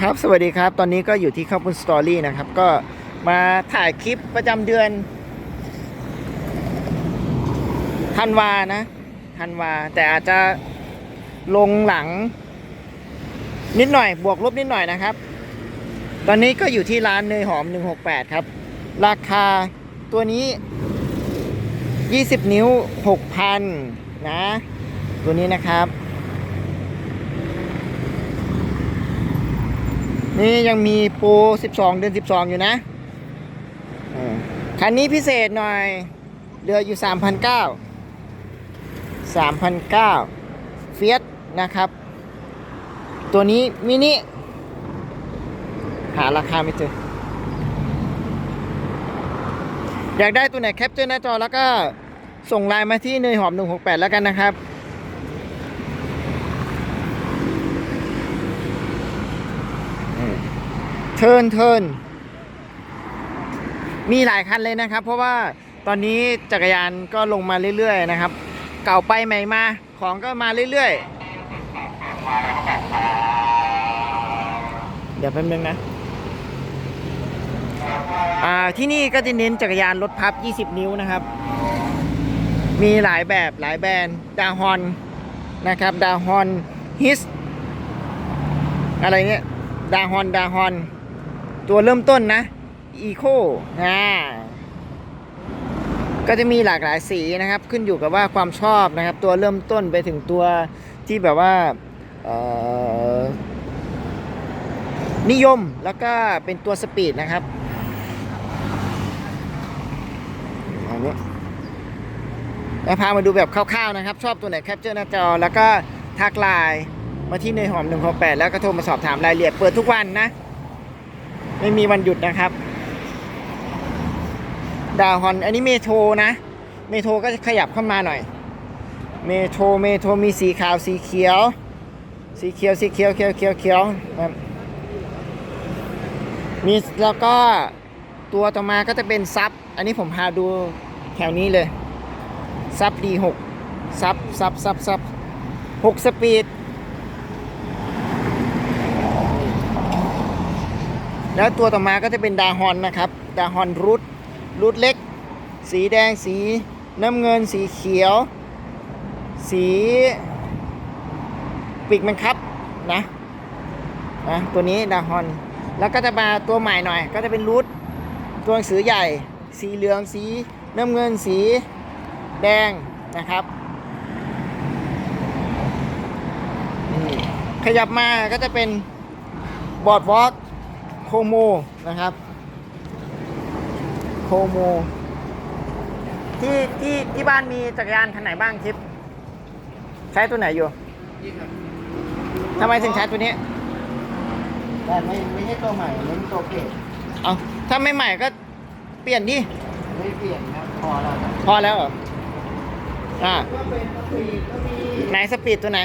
ครับสวัสดีครับ ตอนนี้ก็อยู่ที่ข้าวปุ้นสตอรี่นะครับ ก็มาถ่ายคลิปประจำเดือนธันวานะธันวา แต่อาจจะลงหลัง นิดหน่อยบวกลบนิดหน่อยนะครับ ตอนนี้ก็อยู่ที่ร้านเนยหอม 168 ครับ ราคาตัวนี้ 20 นิ้ว 6,000 นะ ตัวนี้นะครับ นี่ยังมีโปร12 เดือน 12 อยู่นะคันนี้พิเศษหน่อยเดืออยู่ 3,900 3,900เฟียสนะครับ ตัวนี้มินิหาราคาไม่เจอ อยากได้ตัวไหนแคปเจอร์หน้าจอแล้วก็ส่งไลน์มาที่เนยหอม 168 แล้วกันนะครับ เทิร์นเทิร์นมีหลายคันเลยนะครับ เพราะว่าตอนนี้จักรยานก็ลงมาเรื่อยๆนะครับ เก่าไปใหม่มาของก็มาเรื่อยๆ เดี๋ยวแป๊บนึงนะที่นี่ก็จะเน้นจักรยานรถพับ 20 นิ้วนะครับ มีหลายแบบหลายแบรนด์ดาฮอนนะครับ ดาฮอนฮิสอะไรเงี้ย ดาฮอนดาฮอน ตัวเริ่มต้นนะอีโคอ่าก็จะมีหลากหลายสีนะครับ ขึ้นอยู่กับว่าความชอบนะครับ ตัวเริ่มต้นไปถึงตัวที่แบบว่านิยมแล้วก็เป็นตัวสปีดนะครับอันนี้แล้วพามาดูแบบคร่าวๆนะครับ ชอบตัวไหนแคปเจอร์หน้าจอแล้วก็ทักไลน์ มาที่เนยหอม 168 แล้วก็โทรมาสอบถามรายละเอียดเปิดทุกวันนะ ไม่มีวันหยุดนะครับ ดาวฮอน อันนี้เมโทรนะ เมโทรก็จะขยับเข้ามาหน่อย เมโทรเมโทรมีสีขาวสีเขียว สีเขียวสีเขียวเขียวเขียวเขียวครับมีแล้วก็ตัวต่อมาก็จะเป็นซับ อันนี้ผมพาดูแถวนี้เลยซับ D6 ซับซับซับซับ6สปีด แล้วตัวต่อมาก็จะเป็นดาฮอนนะครับ ดาฮอนรูทรูทเล็ก สีแดงสีน้ำเงินสีเขียว สีปีกมันครับนะนะตัวนี้ดาฮอนแล้วก็จะมาตัวใหม่หน่อย ก็จะเป็นรูทตัวหนังสือใหญ่ สีเหลืองสีน้ำเงินสีแดงนะครับขยับมาก็จะเป็นบอร์ดวอล์ก โคโมนะครับ โคโม ที่ที่ที่บ้านมีจักรยานคันไหนบ้างทิปใช้ตัวไหนอยู่ทำไมถึงใช้ตัวนี้ แต่ไม่ไม่ใช่ตัวใหม่เน้นตัวเก่งเอาถ้าไม่ใหม่ก็เปลี่ยนดิไม่เปลี่ยนครับพอแล้วครับพอแล้วเหรออ่าก็เป็นสปีดก็มีไหนสปีดตัวไหน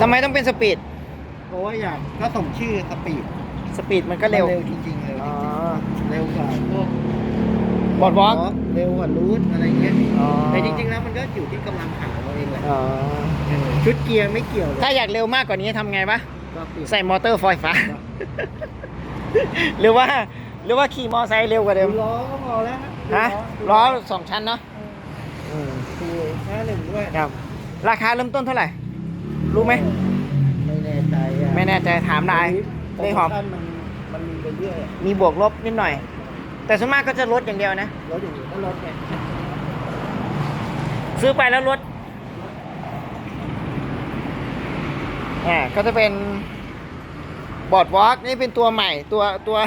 ทำไมต้องเป็นสปีด เพราะว่าอยากก็ส่งชื่อสปีดสปีดมันก็เร็วเร็วจริงๆเร็วอ๋อเร็วกว่าพวกบอดวอล์กเร็วกว่ารูทอะไรเงี้ยอ๋อ แต่จริงๆแล้วมันก็อยู่ที่กำลังขาเราเองแหละอ๋อเออชุดเกียร์ไม่เกี่ยวเลยถ้าอยากเร็วมากกว่านี้ทำไงปะก็เปลี่ยนใส่มอเตอร์ไฟฟ้า หรือว่า หรือว่าขี่มอไซค์เร็วกว่าเดิมล้อก็พอแล้วฮะล้อสองชั้นเนาะคือห้าหนึ่งด้วย ครับ ราคาเริ่มต้นเท่าไหร่ รู้ไหมไม่แน่ใจอะไม่แน่ใจถามนายโปรเลยโมหอมชั่นมันมันมีไปเรื่อยอะมีบวกลบนิดหน่อย แต่ส่วนมากก็จะลดอย่างเดียวนะ รถอย่างนี้ก็รถไงซื้อไปแล้วลดอ่าก็จะเป็นบอร์ดวอล์กนี่เป็นตัวใหม่ตัวตัว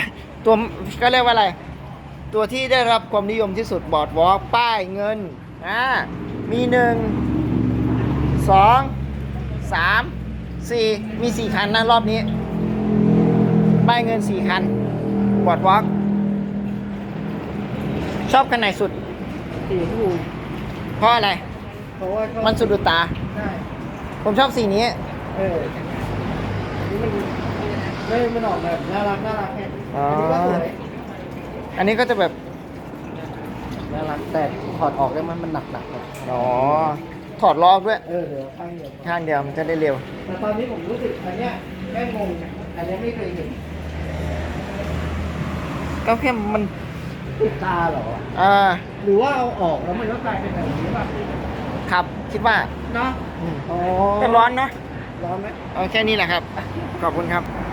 ตัวก็เรียกว่าอะไร ตัวที่ได้รับความนิยมที่สุดบอร์ดวอล์กป้ายเงินอ่ามีหนึ่งสอง สามสี่มีสี่คันนะรอบนี้ ป้ายเงินสี่คันบอร์ดวอล์กชอบคันไหนสุด สีผู้เพราะอะไร เพราะว่าก็มันสุดดูตา ใช่ผมชอบสีนี้ เออนี่มันไม่มันออกแบบน่ารักน่ารักไงอ๋ออันนี้ก็สวยอันนี้ก็จะแบบ น่ารักแต่ถอดออกแล้วมันมันหนักหนักๆอะอ๋อ ถอดล้อกด้วย เออเดี๋ยวข้างเดียวข้างเดียวมันจะได้เร็ว แต่ตอนนี้ผมรู้สึกอันเนี้ยแม่งงงอันเนี้ยไม่เคยเห็นก็แค่มัน ติดตาเหรอ อ่า หรือว่าเอาออกแล้วมันก็กลายเป็นแบบนี้ป่ะครับ คิดว่าเนาะอ๋อก็ร้อนเนาะร้อนไหม เอาแค่นี้แหละครับ ขอบคุณครับอ